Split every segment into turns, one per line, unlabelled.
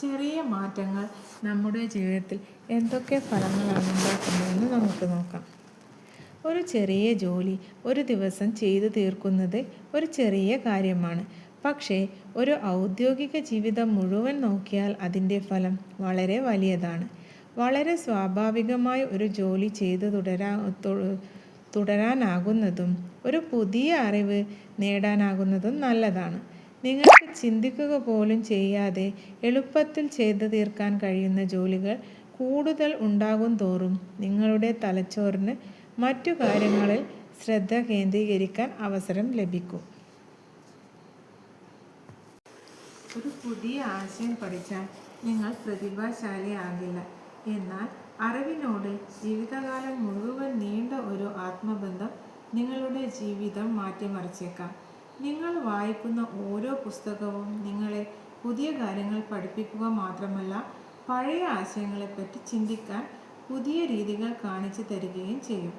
ചെറിയ മാറ്റങ്ങൾ നമ്മുടെ ജീവിതത്തിൽ എന്തൊക്കെ ഫലങ്ങളാണ് ഉണ്ടാക്കുന്നതെന്ന് നമുക്ക് നോക്കാം. ഒരു ചെറിയ ജോലി ഒരു ദിവസം ചെയ്തു തീർക്കുന്നത് ഒരു ചെറിയ കാര്യമാണ്. പക്ഷേ ഒരു ഔദ്യോഗിക ജീവിതം മുഴുവൻ നോക്കിയാൽ അതിന്റെ ഫലം വളരെ വലിയതാണ്. വളരെ സ്വാഭാവികമായി ഒരു ജോലി ചെയ്തു തുടരാ തുടരാനാകുന്നതും ഒരു പുതിയ അറിവ് നേടാനാകുന്നതും നല്ലതാണ്. നിങ്ങൾക്ക് ചിന്തിക്കുക പോലും ചെയ്യാതെ എളുപ്പത്തിൽ ചെയ്തു തീർക്കാൻ കഴിയുന്ന ജോലികൾ കൂടുതൽ ഉണ്ടാകും തോറും നിങ്ങളുടെ തലച്ചോറിന് മറ്റു കാര്യങ്ങളിൽ ശ്രദ്ധ കേന്ദ്രീകരിക്കാൻ അവസരം ലഭിക്കും. ഒരു പുതിയ ആശയം പഠിച്ചാൽ നിങ്ങൾ പ്രതിഭാശാലിയാകില്ല. എന്നാൽ അറിവിനോട് ജീവിതകാലം മുഴുവൻ നീണ്ട ഒരു ആത്മബന്ധം നിങ്ങളുടെ ജീവിതം മാറ്റിമറിച്ചേക്കാം. നിങ്ങൾ വായിക്കുന്ന ഓരോ പുസ്തകവും നിങ്ങളെ പുതിയ കാര്യങ്ങൾ പഠിപ്പിക്കുക മാത്രമല്ല പഴയ ആശയങ്ങളെപ്പറ്റി ചിന്തിക്കാൻ പുതിയ രീതികൾ കാണിച്ചു തരികയും ചെയ്യും.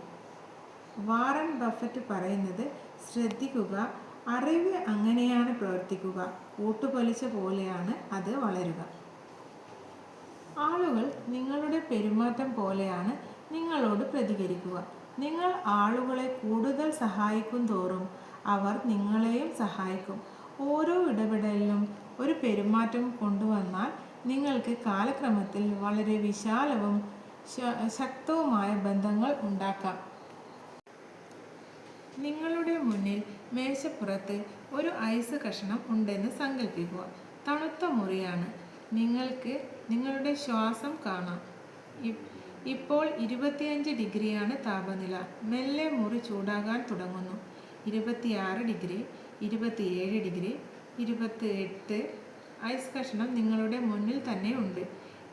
വാറൻ ബഫറ്റ് പറയുന്നത് ശ്രദ്ധിക്കുക അറിവ് അങ്ങനെയാണ് പ്രവർത്തിക്കുക കൂട്ടുപലിശ പോലെയാണ് അത് വളരുക. ആളുകൾ നിങ്ങളുടെ പെരുമാറ്റം പോലെയാണ് നിങ്ങളോട് പ്രതികരിക്കുക. നിങ്ങൾ ആളുകളെ കൂടുതൽ സഹായിക്കും തോറും അവർ നിങ്ങളെയും സഹായിക്കും. ഓരോ ഇടപെടലിലും ഒരു പെരുമാറ്റം കൊണ്ടുവന്നാൽ നിങ്ങൾക്ക് കാലക്രമത്തിൽ വളരെ വിശാലവും ശക്തവുമായ ബന്ധങ്ങൾ ഉണ്ടാക്കാം. നിങ്ങളുടെ മുന്നിൽ മേശപ്പുറത്ത് ഒരു ഐസ് കഷണം ഉണ്ടെന്ന് സങ്കല്പിക്കുക തണുത്ത മുറിയാണ്. നിങ്ങൾക്ക് നിങ്ങളുടെ ശ്വാസം കാണാം. ഇപ്പോൾ ഇരുപത്തിയഞ്ച് ഡിഗ്രിയാണ് താപനില. മെല്ലെ മുറി ചൂടാകാൻ തുടങ്ങുന്നു. ഇരുപത്തിയാറ് ഡിഗ്രി ഇരുപത്തിയേഴ് ഡിഗ്രി ഇരുപത്തി എട്ട് ഐസ് കഷ്ണം നിങ്ങളുടെ മുന്നിൽ തന്നെ ഉണ്ട്.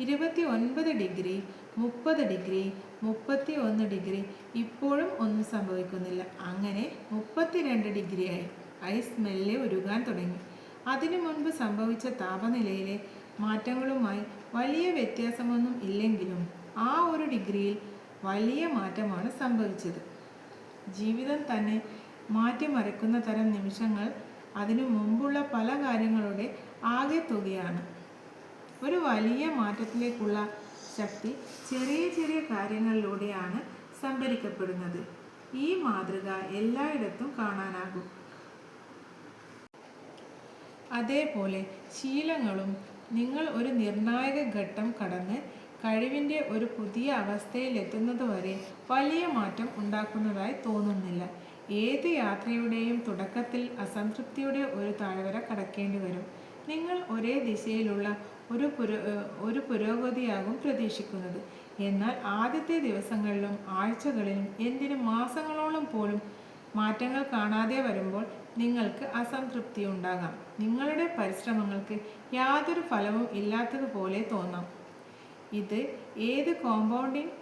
ഇരുപത്തി ഒൻപത് ഡിഗ്രി മുപ്പത് ഡിഗ്രി മുപ്പത്തി ഒന്ന് ഡിഗ്രി ഇപ്പോഴും ഒന്നും സംഭവിക്കുന്നില്ല. അങ്ങനെ മുപ്പത്തിരണ്ട് ഡിഗ്രിയായി ഐസ് മെല്ലെ ഉരുകാൻ തുടങ്ങി. അതിനു മുൻപ് സംഭവിച്ച താപനിലയിലെ മാറ്റങ്ങളുമായി വലിയ വ്യത്യാസമൊന്നും ഇല്ലെങ്കിലും ആ ഒരു ഡിഗ്രിയിൽ വലിയ മാറ്റമാണ് സംഭവിച്ചത്. ജീവിതം തന്നെ മാറ്റിമറിക്കുന്ന തരം നിമിഷങ്ങൾ അതിനു മുമ്പുള്ള പല കാര്യങ്ങളുടെ ആകെത്തുകയാണ് ഒരു വലിയ മാറ്റത്തിലേക്കുള്ള ശക്തി ചെറിയ ചെറിയ കാര്യങ്ങളിലൂടെയാണ് സംഭരിക്കപ്പെടുന്നത്. ഈ മാതൃക എല്ലായിടത്തും കാണാനാകും. അതേപോലെ ശീലങ്ങളും നിങ്ങൾ ഒരു നിർണായക ഘട്ടം കടന്ന് കഴിവിന്റെ ഒരു പുതിയ അവസ്ഥയിലെത്തുന്നതുവരെ വലിയ മാറ്റം ഉണ്ടാക്കുന്നതായി തോന്നുന്നില്ല. ഏത് യാത്രയുടെയും തുടക്കത്തിൽ അസംതൃപ്തിയുടെ ഒരു താഴ്വര കടക്കേണ്ടി വരും. നിങ്ങൾ ഒരേ ദിശയിലുള്ള ഒരു പുര ഒരു പുരോഗതിയാകും പ്രതീക്ഷിക്കുന്നത്. എന്നാൽ ആദ്യത്തെ ദിവസങ്ങളിലും ആഴ്ചകളിലും എന്തിന് മാസങ്ങളോളം പോലും മാറ്റങ്ങൾ കാണാതെ വരുമ്പോൾ നിങ്ങൾക്ക് അസംതൃപ്തി ഉണ്ടാകാം. നിങ്ങളുടെ പരിശ്രമങ്ങൾക്ക് യാതൊരു ഫലവും ഇല്ലാത്തതുപോലെ തോന്നാം. ഇത് ഏത് കോമ്പൗണ്ടിംഗ്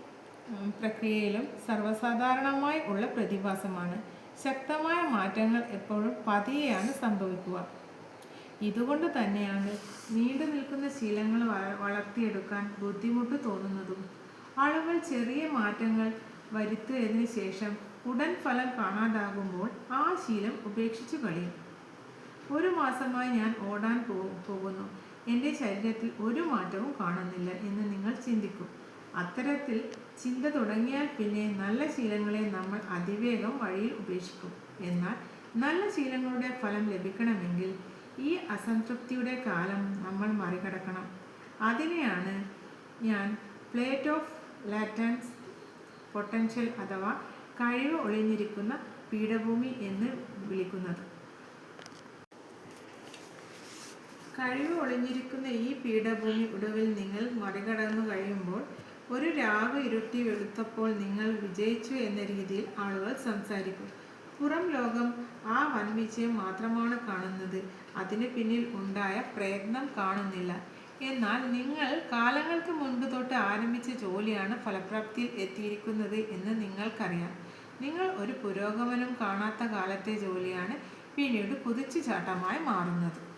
പ്രക്രിയയിലും സർവസാധാരണമായി ഉള്ള പ്രതിഭാസമാണ്. ശക്തമായ മാറ്റങ്ങൾ എപ്പോഴും പതിയെയാണ് സംഭവിക്കുക. ഇതുകൊണ്ട് തന്നെയാണ് നീണ്ടു നിൽക്കുന്ന ശീലങ്ങൾ വളർത്തിയെടുക്കാൻ ബുദ്ധിമുട്ട് തോന്നുന്നതും. ആളുകൾ ചെറിയ മാറ്റങ്ങൾ വരുത്തിയതിനു ശേഷം ഉടൻ ഫലം കാണാതാകുമ്പോൾ ആ ശീലം ഉപേക്ഷിച്ചു കളയും. ഒരു മാസമായി ഞാൻ ഓടാൻ പോകുന്നു. എന്റെ ശരീരത്തിൽ ഒരു മാറ്റവും കാണുന്നില്ല എന്ന് നിങ്ങൾ ചിന്തിക്കും. അത്തരത്തിൽ ചിന്ത തുടങ്ങിയാൽ പിന്നെ നല്ല ശീലങ്ങളെ നമ്മൾ അതിവേഗം വഴിയിൽ ഉപേക്ഷിക്കും. എന്നാൽ നല്ല ശീലങ്ങളുടെ ഫലം ലഭിക്കണമെങ്കിൽ ഈ അസംതൃപ്തിയുടെ കാലം നമ്മൾ മറികടക്കണം. അതിനെയാണ് ഞാൻ പ്ലേറ്റ് ഓഫ് ലാറ്റൻസ് പൊട്ടൻഷ്യൽ അഥവാ കഴിവ് ഒളിഞ്ഞിരിക്കുന്ന പീഠഭൂമി എന്ന് വിളിക്കുന്നത്. കഴിവ് ഒളിഞ്ഞിരിക്കുന്ന ഈ പീഠഭൂമി ഒടുവിൽ നിങ്ങൾ മറികടന്നു കഴിയുമ്പോൾ ഒരു രാവ് ഇരുട്ടി വെളുത്തപ്പോൾ നിങ്ങൾ വിജയിച്ചു എന്ന രീതിയിൽ ആളുകൾ സംസാരിക്കും. പുറം ലോകം ആ വൻ വിജയം മാത്രമാണ് കാണുന്നത്. അതിന് പിന്നിൽ ഉണ്ടായ പ്രയത്നം കാണുന്നില്ല. എന്നാൽ നിങ്ങൾ കാലങ്ങൾക്ക് മുൻപ് തൊട്ട് ആരംഭിച്ച ജോലിയാണ് ഫലപ്രാപ്തിയിൽ എത്തിയിരിക്കുന്നത് എന്ന് നിങ്ങൾക്കറിയാം. നിങ്ങൾ ഒരു പുരോഗമനം കാണാത്ത കാലത്തെ ജോലിയാണ് പിന്നീട് കുതിച്ചുചാട്ടമായി മാറുന്നത്.